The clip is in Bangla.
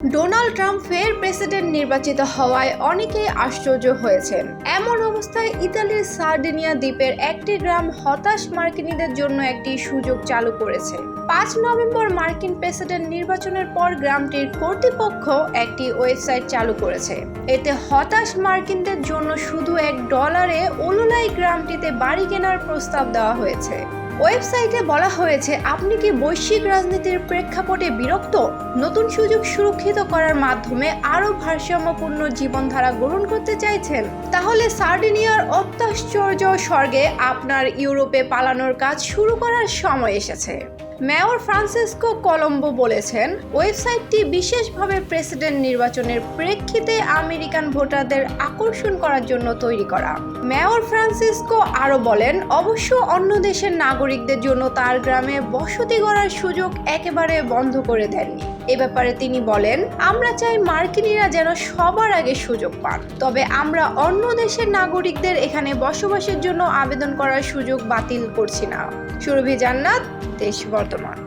ডোনাল্ড ট্রাম্প ফের প্রেসিডেন্ট নির্বাচিত হওয়ায় অনেকেই আশ্চর্য হয়েছেন। এমন অবস্থায় ইতালির সার্ডিনিয়া দ্বীপের একটি গ্রাম হতাশ মার্কিনীদের জন্য একটি সুযোগ চালু করেছে। পাঁচ নভেম্বর মার্কিন প্রেসিডেন্ট নির্বাচনের পর গ্রামটির কর্তৃপক্ষ একটি ওয়েবসাইট চালু করেছে। এতে হতাশ মার্কিনদের জন্য শুধু এক ডলারে ওলুলাই গ্রামটিতে বাড়ি কেনার প্রস্তাব দেওয়া হয়েছে। ওয়েবসাইটে বলা হয়েছে, আপনি কি বৈশ্বিক রাজনীতির প্রেক্ষাপটে বিরক্ত? নতুন সুযোগ সুরক্ষিত করার মাধ্যমে আরও ভারসাম্যপূর্ণ জীবনধারা গ্রহণ করতে চাইছেন? তাহলে সার্ডিনিয়ার অত্যাশ্চর্য স্বর্গে আপনার ইউরোপে পালানোর কাজ শুরু করার সময় এসেছে। মেয়র ফ্রান্সিসকো কলম্বো বলেছেন, ওয়েবসাইটটি বিশেষভাবে প্রেসিডেন্ট নির্বাচনের প্রেক্ষিতে আমেরিকান ভোটারদের আকর্ষণ করার জন্য তৈরি করা। মেয়র ফ্রান্সিসকো আরও বলেন, অবশ্য অন্য দেশের নাগরিকদের জন্য তার গ্রামে বসতি গড়ার সুযোগ একেবারে বন্ধ করে দেননি। এ ব্যাপারে তিনি বলেন, আমরা চাই মার্কিনীরা যেন সবার আগে সুযোগ পান তবে আমরা অন্য দেশের নাগরিকদের এখানে বসবাসের জন্য আবেদন করার সুযোগ বাতিল করছি না। সুরভি জান্নাত, দেশ বর্তমান।